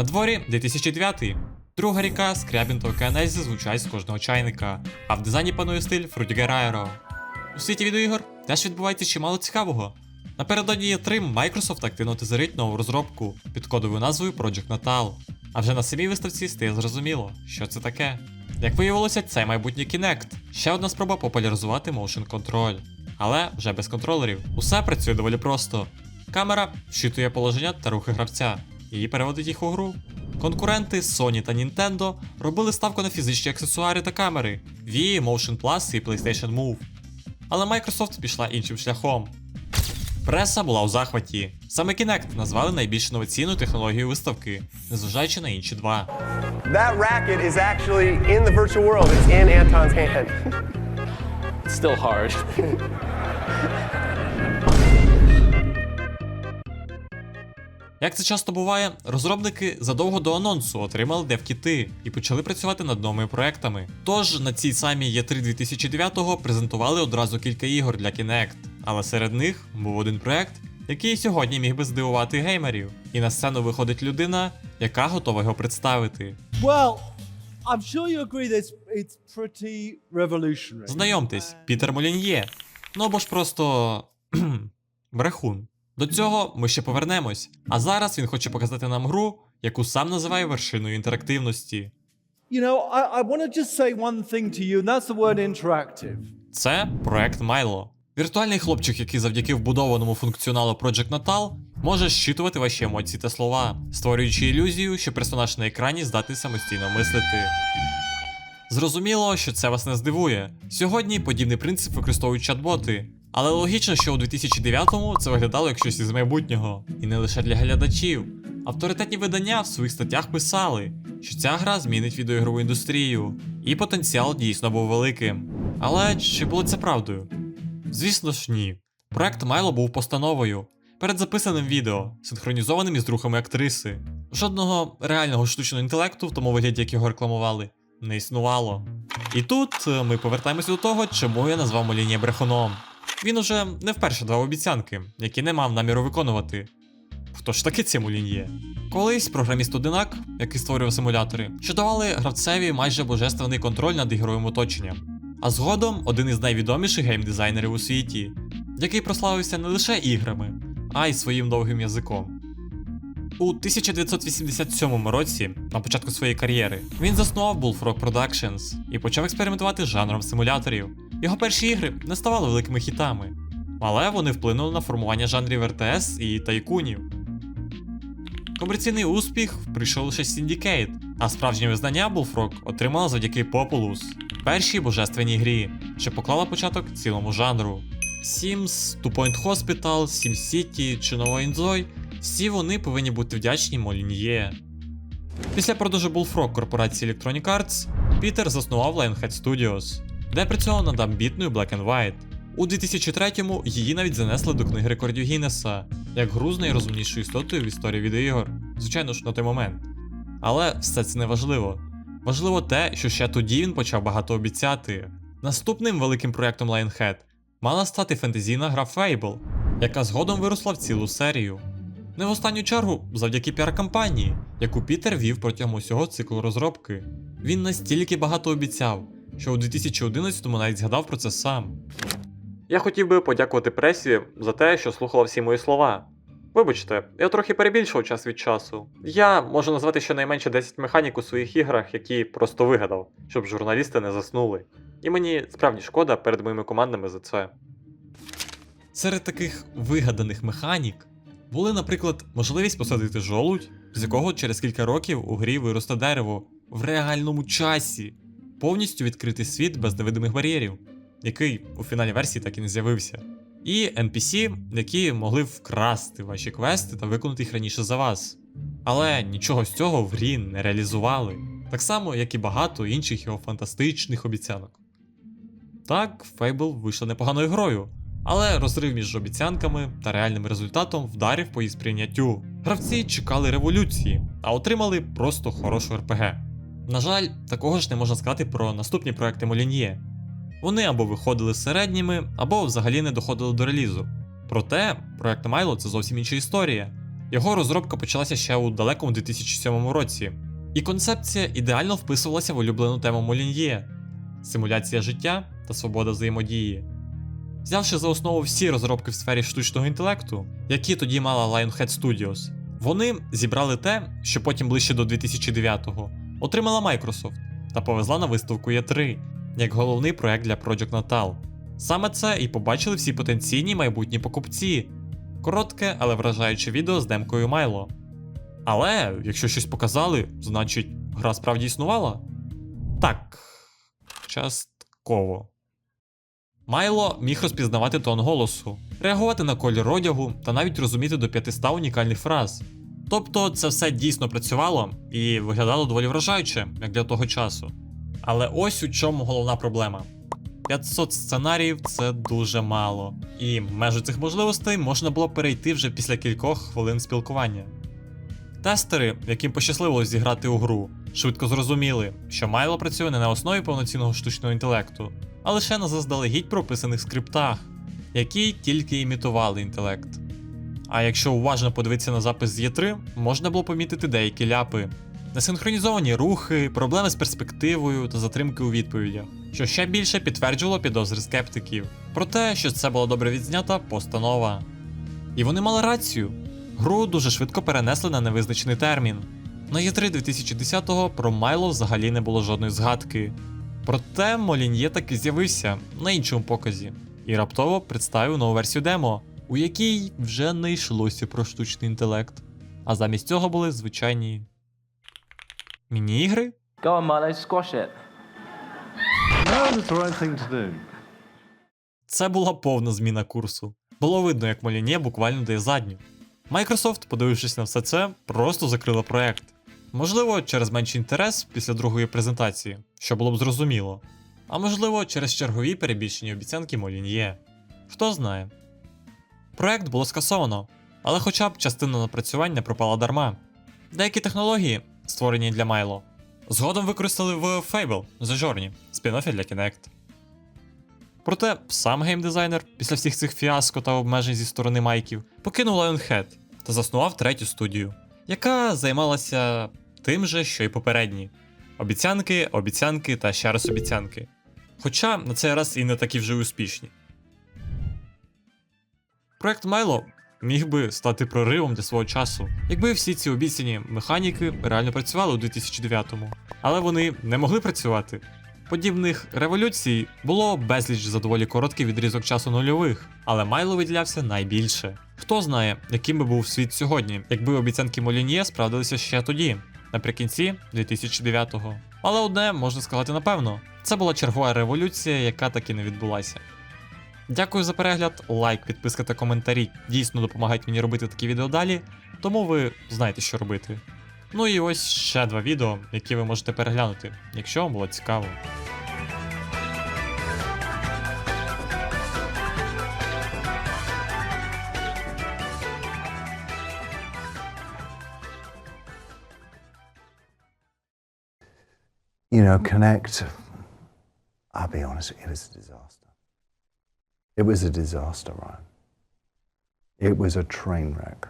На дворі 2009. Друга ріка, Скрябін та Океанельзі звучать з кожного чайника, а в дизайні панує стиль Фрутігерайро. У світі відеоігор теж відбувається чимало цікавого. Напередодні є 3 Microsoft активно тизерить нову розробку під кодовою назвою Project Natal. А вже на самій виставці стає зрозуміло, що це таке. Як виявилося, це майбутній Kinect, ще одна спроба популяризувати Motion Control. Але вже без контролерів. Усе працює доволі просто. Камера вщитує положення та рухи гравця і переводить їх у гру. Конкуренти Sony та Nintendo робили ставку на фізичні аксесуари та камери Wii, Motion Plus і PlayStation Move. Але Microsoft пішла іншим шляхом. Преса була у захваті. Саме Kinect назвали найбільш інноваційною технологією виставки, незважаючи на інші два. That racket is actually in the virtual world. It's in Anton's hand. It's still hard. Як це часто буває, розробники задовго до анонсу отримали девкіти і почали працювати над новими проектами. Тож на цій самій E3 2009 презентували одразу кілька ігор для Kinect, але серед них був один проект, який сьогодні міг би здивувати геймерів. І на сцену виходить людина, яка готова його представити. Well, I'm sure you agree that it's, it's pretty revolutionary. Знайомтесь, Пітер Молін'є. Ну або ж просто. брехун. До цього ми ще повернемось. А зараз він хоче показати нам гру, яку сам називає вершиною інтерактивності. You know, I, I want to just say one thing to you, and that's the word interactive. Це проект Майло. Віртуальний хлопчик, який завдяки вбудованому функціоналу Project Natal може щитувати ваші емоції та слова, створюючи ілюзію, що персонаж на екрані здатний самостійно мислити. Зрозуміло, що це вас не здивує. Сьогодні подібний принцип використовують чат-боти. Але логічно, що у 2009-му це виглядало як щось із майбутнього, і не лише для глядачів. Авторитетні видання в своїх статтях писали, що ця гра змінить відеоігрову індустрію, і потенціал дійсно був великим. Але чи було це правдою? Звісно ж, ні. Проект Майло був постановою перед записаним відео, синхронізованим із рухами актриси. Жодного реального штучного інтелекту в тому вигляді, як його рекламували, не існувало. І тут е, ми повертаємося до того, чому я назвав Молінія брехуном. Він уже не вперше давав обіцянки, які не мав наміру виконувати. Хто ж таки цей Молін'є? Колись програміст Одинак, який створював симулятори, що давали гравцеві майже божественний контроль над ігровим оточенням. А згодом один із найвідоміших геймдизайнерів у світі, який прославився не лише іграми, а й своїм довгим язиком. У 1987 році, на початку своєї кар'єри, він заснував Bullfrog Productions і почав експериментувати з жанром симуляторів. Його перші ігри не ставали великими хітами, але вони вплинули на формування жанрів РТС і тайкунів. Комерційний успіх прийшов лише Syndicate, а справжнє визнання Bullfrog отримала завдяки Populous, першій божественній грі, що поклала початок цілому жанру. Sims, Two Point Hospital, SimCity чи Nova Enjoy – всі вони повинні бути вдячні Молін'є. Після продажу Bullfrog корпорації Electronic Arts, Пітер заснував Lionhead Studios, де працював над амбітною Black and White. У 2003-му її навіть занесли до книги рекордів Гіннеса, як гру з найрозумнішою істотою в історії відеоігор. Звичайно ж, на той момент. Але все це не важливо. Важливо те, що ще тоді він почав багато обіцяти. Наступним великим проєктом Lionhead мала стати фентезійна гра Fable, яка згодом виросла в цілу серію. Не в останню чергу завдяки піар-кампанії, яку Пітер вів протягом усього циклу розробки. Він настільки багато обіцяв, що у 2011-му навіть згадав про це сам. Я хотів би подякувати пресі за те, що слухала всі мої слова. Вибачте, я трохи перебільшував час від часу. Я можу назвати щонайменше 10 механік у своїх іграх, які просто вигадав, щоб журналісти не заснули. І мені справді шкода перед моїми командами за це. Серед таких вигаданих механік були, наприклад, можливість посадити жолудь, з якого через кілька років у грі виросте дерево в реальному часі, повністю відкритий світ без невидимих бар'єрів, який у фінальній версії так і не з'явився. І NPC, які могли вкрасти ваші квести та виконати їх раніше за вас. Але нічого з цього в грі не реалізували, так само, як і багато інших його фантастичних обіцянок. Так, Fable вийшла непоганою грою, але розрив між обіцянками та реальним результатом вдарив по її сприйняттю. Гравці чекали революції, а отримали просто хорошу РПГ. На жаль, такого ж не можна сказати про наступні проекти Молін'є. Вони або виходили середніми, або взагалі не доходили до релізу. Проте, проект Майло це зовсім інша історія. Його розробка почалася ще у далекому 2007 році, і концепція ідеально вписувалася в улюблену тему Молін'є симуляція життя та свобода взаємодії. Взявши за основу всі розробки в сфері штучного інтелекту, які тоді мала Lionhead Studios, вони зібрали те, що потім ближче до 2009-го отримала Microsoft та повезла на виставку E3 як головний проект для Project Natal. Саме це і побачили всі потенційні майбутні покупці. Коротке, але вражаюче відео з демкою Майло. Але якщо щось показали, значить гра справді існувала? Так, частково. Майло міг розпізнавати тон голосу, реагувати на колір одягу та навіть розуміти до 500 унікальних фраз. Тобто це все дійсно працювало і виглядало доволі вражаюче, як для того часу. Але ось у чому головна проблема. 500 сценаріїв це дуже мало, і межу цих можливостей можна було перейти вже після кількох хвилин спілкування. Тестери, яким пощасливилось зіграти у гру, швидко зрозуміли, що Майло працює не на основі повноцінного штучного інтелекту, а лише на заздалегідь прописаних скриптах, які тільки імітували інтелект. А якщо уважно подивитися на запис з Є3, можна було помітити деякі ляпи. Несинхронізовані рухи, проблеми з перспективою та затримки у відповідях, що ще більше підтверджувало підозри скептиків про те, що це була добре відзнята постанова. І вони мали рацію. Гру дуже швидко перенесли на невизначений термін. На Є3 2010-го про Майло взагалі не було жодної згадки. Проте Молін'є таки з'явився на іншому показі і раптово представив нову версію демо, у якій вже не йшлося про штучний інтелект, а замість цього були звичайні міні-ігри. Go on, Milo, squash it. No, that's the right thing to do. Це була повна зміна курсу. Було видно, як Молін'є буквально дає задню. Microsoft, подивившись на все це, просто закрила проект. Можливо, через менший інтерес після другої презентації, що було б зрозуміло. А можливо, через чергові перебільшені обіцянки Молін'є. Хто знає. Проект було скасовано, але хоча б частина напрацювань не пропала дарма. Деякі технології, створені для Майло, згодом використали в Fable The Journey, спін-оффі для Kinect. Проте сам геймдизайнер, після всіх цих фіаско та обмежень зі сторони майків, покинув Lionhead та заснував третю студію, яка займалася тим же, що й попередні: обіцянки, обіцянки та ще раз обіцянки. Хоча на цей раз і не такі вже успішні. Проект Майло міг би стати проривом для свого часу, якби всі ці обіцяні механіки реально працювали у 2009-му. Але вони не могли працювати. Подібних революцій було безліч за доволі короткий відрізок часу нульових, але Майло виділявся найбільше. Хто знає, яким би був світ сьогодні, якби обіцянки Молін'є справдилися ще тоді, наприкінці 2009-го. Але одне можна сказати напевно: це була чергова революція, яка таки не відбулася. Дякую за перегляд, лайк, підписка та коментарі дійсно допомагають мені робити такі відео далі, тому ви знаєте, що робити. Ну і ось ще два відео, які ви можете переглянути, якщо вам було цікаво. You know, Connect, I'll be honest, it was a disaster. It was a disaster, Ryan. It was a train wreck.